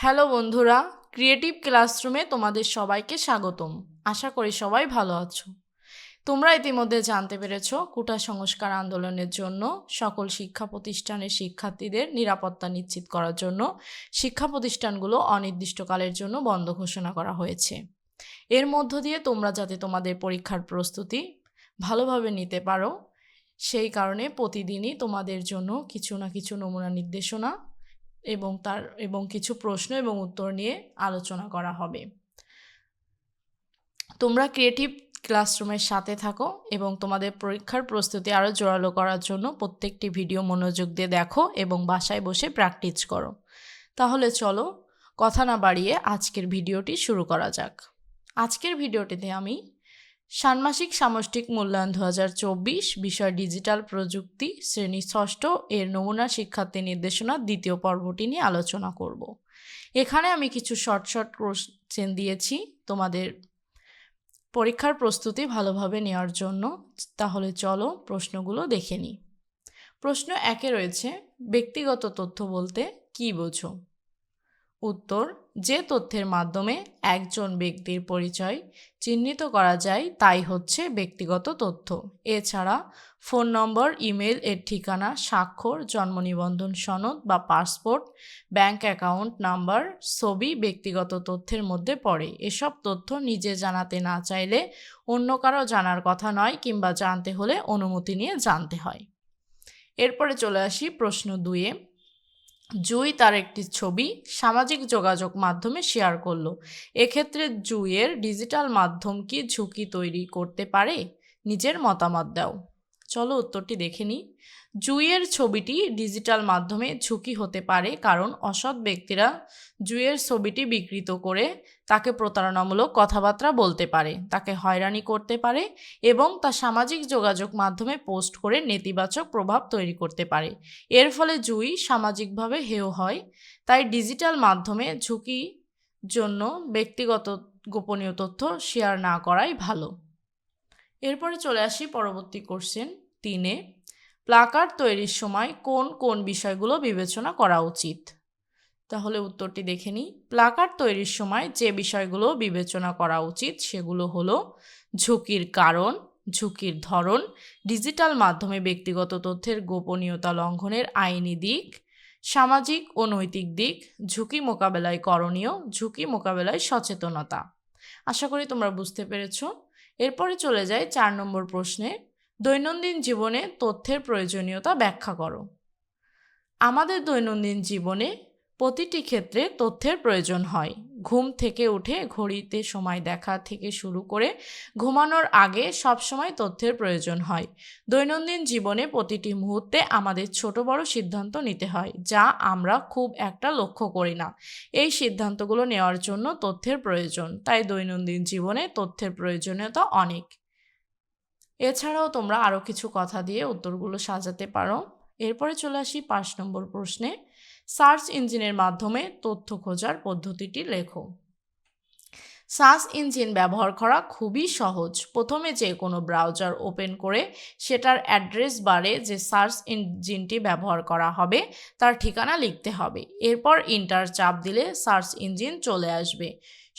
Hello বন্ধুরা creative ক্লাসরুমে তোমাদের সবাইকে স্বাগতম। আশা করি সবাই ভালো আছো। তোমরা ইতিমধ্যে জানতে পেরেছ, কুটা সংস্কার আন্দোলনের জন্য, সকল শিক্ষা প্রতিষ্ঠানের শিক্ষার্থীদের নিরাপত্তা নিশ্চিত করার জন্য, শিক্ষা প্রতিষ্ঠানগুলো অনির্দিষ্টকালের জন্য বন্ধ ঘোষণা করা হয়েছে। এর মধ্য দিয়ে তোমরা যাতে তোমাদের পরীক্ষার প্রস্তুতি ভালোভাবে নিতে পারো, সেই কারণে প্রতিদিনই তোমাদের জন্য কিছু না কিছু নমুনা নির্দেশনা এবং তার, এবং কিছু প্রশ্ন এবং উত্তর নিয়ে আলোচনা করা হবে। তোমরা ক্রিয়েটিভ ক্লাসরুমের সাথে থাকো এবং তোমাদের পরীক্ষার প্রস্তুতি আরও জোরালো করার জন্য প্রত্যেকটি ভিডিও মনোযোগ দিয়ে দেখো এবং বাসায় বসে প্র্যাকটিস করো। তাহলে চলো কথা না বাড়িয়ে আজকের ভিডিওটি শুরু করা যাক। আজকের ভিডিওটিতে আমি ষান্মাসিক সামষ্টিক মূল্যায়ন দু হাজার চব্বিশ, বিষয় ডিজিটাল প্রযুক্তি শ্রেণি ষষ্ঠ, এর নমুনা শিক্ষার্থী নির্দেশনার দ্বিতীয় পর্বটি নিয়ে আলোচনা করব। এখানে আমি কিছু শর্ট শর্ট কোশ্চেন দিয়েছি তোমাদের পরীক্ষার প্রস্তুতি ভালোভাবে নেওয়ার জন্য। তাহলে চলো প্রশ্নগুলো দেখে নিই। প্রশ্ন একে রয়েছে, ব্যক্তিগত তথ্য বলতে কি বোঝো? উত্তর, যে তথ্যের মাধ্যমে একজন ব্যক্তির পরিচয় চিহ্নিত করা যায়, তাই হচ্ছে ব্যক্তিগত তথ্য। এছাড়া, ফোন নম্বর, ইমেল এর ঠিকানা, স্বাক্ষর, জন্ম নিবন্ধন সনদ বা পাসপোর্ট, ব্যাংক অ্যাকাউন্ট নাম্বার, ছবি ব্যক্তিগত তথ্যের মধ্যে পড়ে। এসব তথ্য নিজে জানাতে না চাইলে অন্য কারও জানার কথা নয় কিংবা জানতে হলে অনুমতি নিয়ে জানতে হয়। এরপরে চলে আসি প্রশ্ন দুয়ে জুই তার একটি ছবি সামাজিক যোগাযোগ মাধ্যমে শেয়ার করল। এক্ষেত্রে জুইয়ের ডিজিটাল মাধ্যম কি ঝুঁকি তৈরি করতে পারে? নিজের মতামত দাও। চলো উত্তরটি দেখে নিই। জুইয়ের ছবিটি ডিজিটাল মাধ্যমে ঝুঁকি হতে পারে কারণ অসৎ ব্যক্তিরা জুইয়ের ছবিটি বিকৃত করে তাকে প্রতারণামূলক কথাবার্তা বলতে পারে, তাকে হয়রানি করতে পারে এবং তা সামাজিক যোগাযোগ মাধ্যমে পোস্ট করে নেতিবাচক প্রভাব তৈরি করতে পারে। এর ফলে জুই সামাজিকভাবে হেয় হয়, তাই ডিজিটাল মাধ্যমে ঝুঁকি জন্য ব্যক্তিগত গোপনীয় তথ্য শেয়ার না করাই ভালো। এরপরে চলে আসি পরবর্তী কোশ্চেন তিনে। প্লাকার্ড তৈরির সময় কোন কোন বিষয়গুলো বিবেচনা করা উচিত? তাহলে উত্তরটি দেখে নিই। প্লাকার্ড তৈরির সময় যে বিষয়গুলো বিবেচনা করা উচিত সেগুলো হলো ঝুঁকির কারণ, ঝুঁকির ধরন ডিজিটাল মাধ্যমে ব্যক্তিগত তথ্যের গোপনীয়তা লঙ্ঘনের আইনি দিক, সামাজিক ও নৈতিক দিক, ঝুঁকি মোকাবেলায় করণীয়, ঝুঁকি মোকাবেলায় সচেতনতা। আশা করি তোমরা বুঝতে পেরেছ। এরপরে চলে যায় চার নম্বর প্রশ্নে। দৈনন্দিন জীবনে তথ্যের প্রয়োজনীয়তা ব্যাখ্যা করো। আমাদের দৈনন্দিন জীবনে প্রতিটি ক্ষেত্রে তথ্যের প্রয়োজন হয়। ঘুম থেকে উঠে ঘড়িতে সময় দেখা থেকে শুরু করে ঘুমানোর আগে সব সময় তথ্যের প্রয়োজন হয়। দৈনন্দিন জীবনে প্রতিটি মুহূর্তে আমাদের ছোট বড় সিদ্ধান্ত নিতে হয়, যা আমরা খুব একটা লক্ষ্য করি না। এই সিদ্ধান্তগুলো নেওয়ার জন্য তথ্যের প্রয়োজন, তাই দৈনন্দিন জীবনে তথ্যের প্রয়োজনীয়তা অনেক। এছাড়াও তোমরা আরও কিছু কথা দিয়ে উত্তরগুলো সাজাতে পারো। এরপরে চলে আসি পাঁচ নম্বর প্রশ্নে। সার্চ ইঞ্জিনের মাধ্যমে তথ্য খোঁজার পদ্ধতিটি লেখো। সার্চ ইঞ্জিন ব্যবহার করা খুবই সহজ। প্রথমে যে কোনো ব্রাউজার ওপেন করে সেটার অ্যাড্রেস বারে যে সার্চ ইঞ্জিনটি ব্যবহার করা হবে, তার ঠিকানা লিখতে হবে। এরপর ইন্টার চাপ দিলে সার্চ ইঞ্জিন চলে আসবে।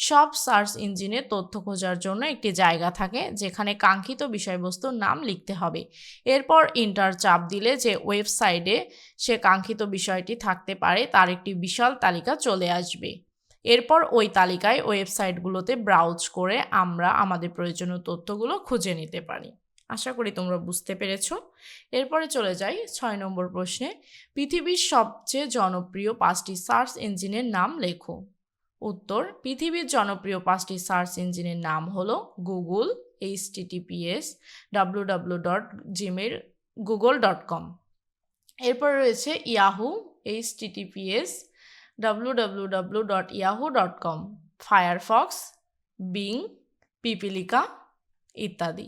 সব সার্চ ইঞ্জিনে তথ্য খোঁজার জন্য একটি জায়গা থাকে, যেখানে কাঙ্ক্ষিত বিষয়বস্তুর নাম লিখতে হবে। এরপর ইন্টার চাপ দিলে যে ওয়েবসাইটে সে কাঙ্ক্ষিত বিষয়টি থাকতে পারে, তার একটি বিশাল তালিকা চলে আসবে। এরপর ওই তালিকায় ওয়েবসাইটগুলোতে ব্রাউজ করে আমরা আমাদের প্রয়োজনীয় তথ্যগুলো খুঁজে নিতে পারি। আশা করি তোমরা বুঝতে পেরেছ। এরপরে চলে যাই ছয় নম্বর প্রশ্নে। পৃথিবীর সবচেয়ে জনপ্রিয় পাঁচটি সার্চ ইঞ্জিনের নাম লেখো। উত্তর, পৃথিবীর জনপ্রিয় পাঁচটি সার্চ ইঞ্জিনের নাম হলো Google, H TTPS W W dot Gmail Google dot com. এরপর রয়েছে Yahoo, H TTPS W W W dot Yahoo dot com, Firefox, Bing, Pipilika ইত্যাদি।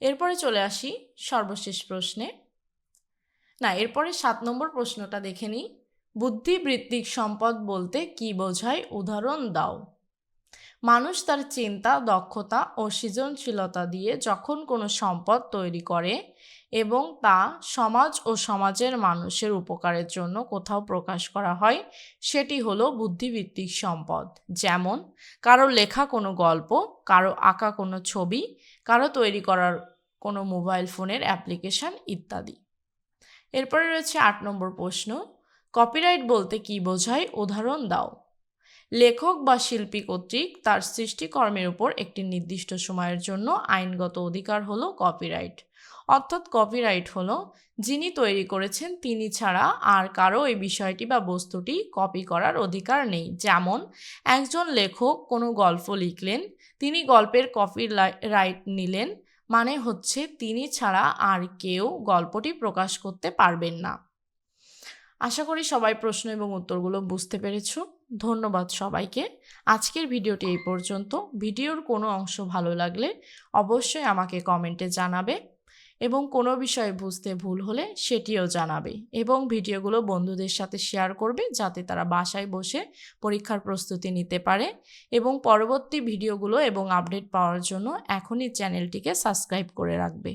এরপরে চলে আসি সর্বশেষ প্রশ্নে। না, এরপরে সাত নম্বর প্রশ্নটা দেখে নিই। বুদ্ধিবৃত্তিক সম্পদ বলতে কি বোঝায়? উদাহরণ দাও। মানুষ তার চিন্তা, দক্ষতা ও সৃজনশীলতা দিয়ে যখন কোনো সম্পদ তৈরি করে এবং তা সমাজ ও সমাজের মানুষের উপকারের জন্য কোথাও প্রকাশ করা হয়, সেটি হলো বুদ্ধিভিত্তিক সম্পদ। যেমন, কারও লেখা কোনো গল্প, কারও আঁকা কোনো ছবি, কারও তৈরি করার কোনো মোবাইল ফোনের অ্যাপ্লিকেশন ইত্যাদি। এরপরে রয়েছে আট নম্বর প্রশ্ন। কপিরাইট বলতে কি বোঝায়? উদাহরণ দাও। লেখক বা শিল্পী কর্তৃক তার সৃষ্টিকর্মের উপর একটি নির্দিষ্ট সময়ের জন্য আইনগত অধিকার হলো কপিরাইট অর্থাৎ কপিরাইট হলো যিনি তৈরি করেছেন তিনি ছাড়া আর কারও এই বিষয়টি বা বস্তুটি কপি করার অধিকার নেই। যেমন, একজন লেখক কোনো গল্প লিখলেন, তিনি গল্পের কপি রাইট নিলেন মানে হচ্ছে তিনি ছাড়া আর কেউ গল্পটি প্রকাশ করতে পারবেন না। আশা করি সবাই প্রশ্ন এবং উত্তরগুলো বুঝতে পেরেছ। ধন্যবাদ সবাইকে। আজকের ভিডিওটি এই পর্যন্ত। ভিডিওর কোনো অংশ ভালো লাগলে অবশ্যই আমাকে কমেন্টে জানাবে এবং কোনো বিষয়ে বুঝতে ভুল হলে সেটিও জানাবে এবং ভিডিওগুলো বন্ধুদের সাথে শেয়ার করবে যাতে তারা বাসায় বসে পরীক্ষার প্রস্তুতি নিতে পারে এবং পরবর্তী ভিডিওগুলো এবং আপডেট পাওয়ার জন্য এখনই চ্যানেলটিকে সাবস্ক্রাইব করে রাখবে।